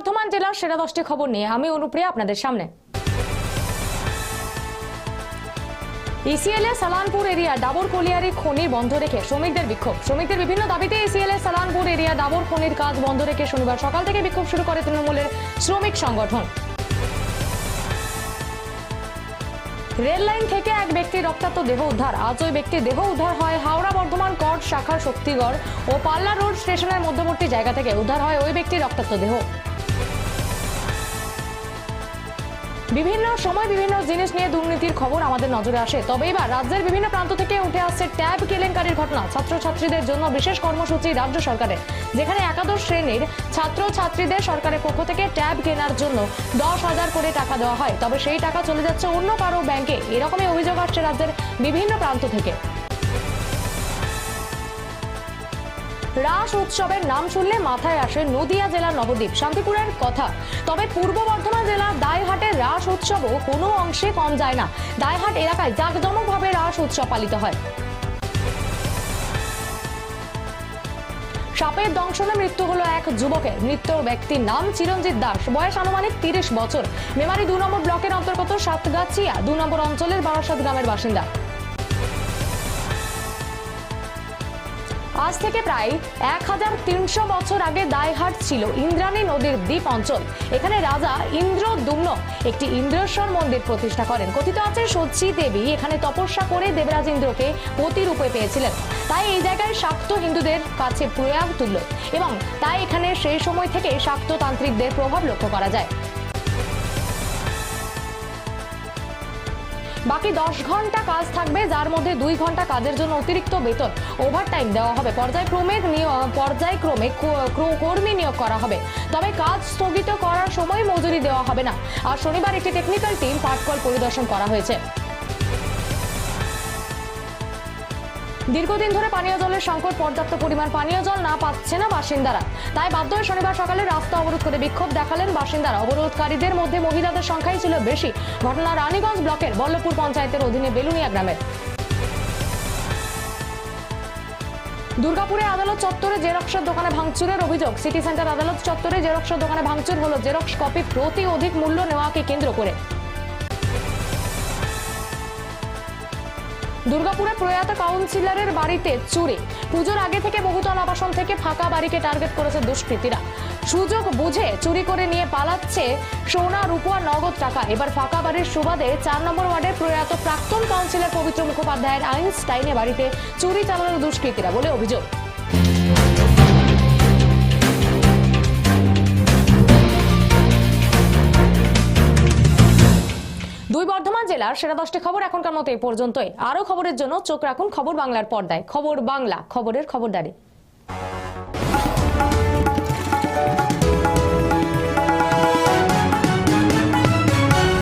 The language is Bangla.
বর্ধমান জেলার সেরা দশটি খবর নিয়ে আমি অনুপ্রিয়া আপনাদের সামনে। ইসিএল এ সালানপুর এরিয়া ডাবর কলিয়ারি খনি বন্ধ রেখে শ্রমিকদের বিক্ষোভ। শ্রমিকদের বিভিন্ন দাবিতে ইসিএল এ সালানপুর এরিয়া ডাবর খনির কাজ বন্ধ রেখে শনিবার সকাল থেকে বিক্ষোভ শুরু করে তৃণমূলের শ্রমিক সংগঠন। রেল লাইন থেকে এক ব্যক্তির রক্তাক্ত দেহ উদ্ধার। আজ ওই ব্যক্তির দেহ উদ্ধার হয় হাওড়া বর্ধমান কট শাখার শক্তিগড় ও পাল্লা রোড স্টেশনের মধ্যবর্তী জায়গা থেকে। উদ্ধার হয় ওই ব্যক্তির রক্তাক্ত দেহ। বিভিন্ন সময় বিভিন্ন জিনিস নিয়ে দুর্নীতির খবর আমাদের নজরে আসে। তবে এবার রাজ্যের বিভিন্ন প্রান্ত থেকে উঠে আসছে ট্যাব কেলেঙ্কারির ঘটনা ছাত্রছাত্রীদের জন্য বিশেষ কর্মসূচি রাজ্য সরকারের। যেখানে একাদশ শ্রেণির ছাত্রছাত্রীদের সরকারের পক্ষ থেকে ট্যাব কেনার জন্য দশ হাজার করে টাকা দেওয়া হয়। তবে সেই টাকা চলে যাচ্ছে অন্য কারও ব্যাংকে। এরকমই অভিযোগ আসছে রাজ্যের বিভিন্ন প্রান্ত থেকে। রাস উৎসবের নাম শুনলে মাথায় আসে নদিয়া জেলার নবদ্বীপ। শান্তিপুরের কথা। তবে পূর্ব বর্ধমান জেলার উৎসবও কোনো অংশে কম যায় না। দায়হাট এলাকায় জাঁকজমকভাবে রাস উৎসব পালিত হয়। সাপের দংশনে মৃত্যু হলো এক যুবকের। মৃত ব্যক্তির নাম চিরঞ্জিত দাস। বয়স আনুমানিক তিরিশ বছর। মেমারি দু নম্বর ব্লকের অন্তর্গত সাতগাছিয়া দু নম্বর অঞ্চলের বারাসাত গ্রামের বাসিন্দা। আজ থেকে প্রায় এক হাজার তিনশো বছর আগে দায়হাট ছিল ইন্দ্রাণী নদীর দ্বীপ অঞ্চল। এখানে রাজা ইন্দ্রদুম্ন একটি ইন্দ্রেশ্বর মন্দির প্রতিষ্ঠা করেন। কথিত আছে সচ্চি দেবী এখানে তপস্যা করে দেবরাজ ইন্দ্রকে রূপে পেয়েছিলেন। তাই এই জায়গায় শাক্ত হিন্দুদের কাছে প্রয়াগ তুল্য। এবং তাই এখানে সেই সময় থেকে শাক্ততান্ত্রিকদের প্রভাব লক্ষ্য করা যায়। বাকি দশ ঘণ্টা কাজ থাকবে, যার মধ্যে দুই ঘণ্টা কাজের জন্য অতিরিক্ত বেতন। ওভারটাইম দেওয়া হবে। পর্যায়ক্রমে পর্যায়ক্রমে কর্মী নিয়োগ করা হবে। তবে কাজ স্থগিত করার সময় মজুরি দেওয়া হবে না। আর শনিবার একটি টেকনিক্যাল টিম পাটকল পরিদর্শন করা হয়েছে। দীর্ঘদিন ধরে পানীয় জলের সংকট, পর্যাপ্ত পরিমাণ পানীয় জল না পাচ্ছে না বাসিন্দারা। তাই বাধ্য হয়ে শনিবার সকালে রাস্তা অবরোধ করে বিক্ষোভ দেখালেন বাসিন্দারা। অবরোধকারীদের মধ্যে মহিলাদের সংখ্যাই ছিল বেশি। ঘটনা রানীগঞ্জ ব্লকের বল্লভপুর পঞ্চায়েতের অধীনে বেলুনিয়া গ্রামের দুর্গাপুরে আদালত চত্বরে জেরক্সের দোকানে ভাঙচুরের অভিযোগ। সিটি সেন্টার আদালত চত্বরে জেরক্সের দোকানে ভাঙচুর হলো জেরক্স কপি প্রতি অধিক মূল্য নেওয়াকে কেন্দ্র করে। দুর্গাপুরে প্রয়াত কাউন্সিলরের বাড়িতে চুরি। পুজোর আগে থেকে বহুতল আবাসন থেকে ফাঁকা বাড়িকে টার্গেট করেছে দুষ্কৃতীরা। সুযোগ বুঝে চুরি করে নিয়ে পালাচ্ছে সোনা, রূপা, নগদ টাকা। এবার ফাঁকা বাড়ির সুবাদে চার নম্বর ওয়ার্ডে প্রয়াত প্রাক্তন কাউন্সিলর পবিত্র মুখোপাধ্যায়ের আইনস্টাইনে বাড়িতে চুরি চালানোর দুষ্কৃতীরা বলে অভিযোগ। দুই বর্ধমান জেলার সেরা দশটি খবর এখনকার মতো এই পর্যন্তই। আরও খবরের জন্য চোখ রাখুন খবর বাংলার পর্দায়। খবর বাংলা, খবরের খবরদারি।